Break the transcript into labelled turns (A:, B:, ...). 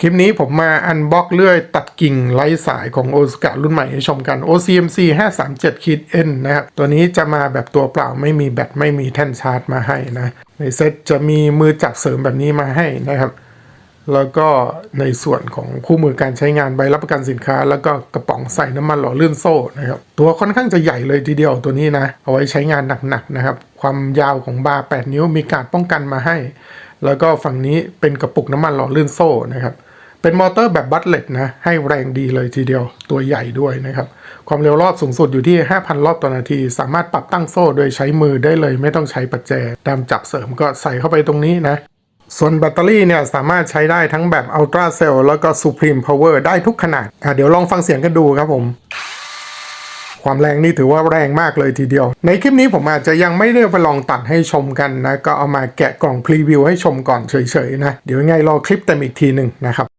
A: คลิปนี้ผมมาอันบ็อกเลื่อยตัดกิ่งไร้สายของโอสการุ่นใหม่ให้ชมกัน OCMC 537คิด N นะครับ ตัวนี้จะมาแบบตัวเปล่าไม่มีแบตไม่มีแท่นชาร์จมาให้นะ ในเซ็ตจะมีมือจับเสริมแบบนี้มาให้นะครับ แล้วก็ในส่วนของคู่มือการใช้งานใบรับประกันสินค้า แล้วก็กระป๋องใส่น้ำมันหล่อลื่นโซ่นะครับ ตัวค่อนข้างจะใหญ่เลยทีเดียวตัวนี้นะ เอาไว้ใช้งานหนักๆนะครับ ความยาวของบาร์8นิ้วมีการป้องกันมาให้ แล้วก็ฝั่งนี้เป็นกระปุกน้ำมันหล่อลื่นโซ่นะครับ เป็นมอเตอร์แบบบัตเลตนะ ให้แรงดีเลยทีเดียว ตัวใหญ่ด้วยนะครับ ความเร็วรอบสูงสุดอยู่ที่ 5,000 รอบต่อนาที สามารถปรับตั้งโซ่โดยใช้มือได้เลย ไม่ต้องใช้ปัจแจตามจับเสริมก็ใส่เข้าไปตรงนี้นะ ส่วนแบตเตอรี่เนี่ยสามารถใช้ได้ทั้งแบบ Ultra Cell แล้วก็ Supreme Power ได้ทุกขนาดอะเดี๋ยวลองฟังเสียงกันดูครับผมความแรงนี่ถือว่าแรงมากเลยทีเดียว ในคลิปนี้ผมอาจจะยังไม่ได้ไปลองตัดให้ชมกันนะ ก็เอามาแกะกล่องพรีวิวให้ชมก่อนเฉยๆนะ เดี๋ยวยังไงรอคลิปเต็มอีกทีหนึ่งนะครับ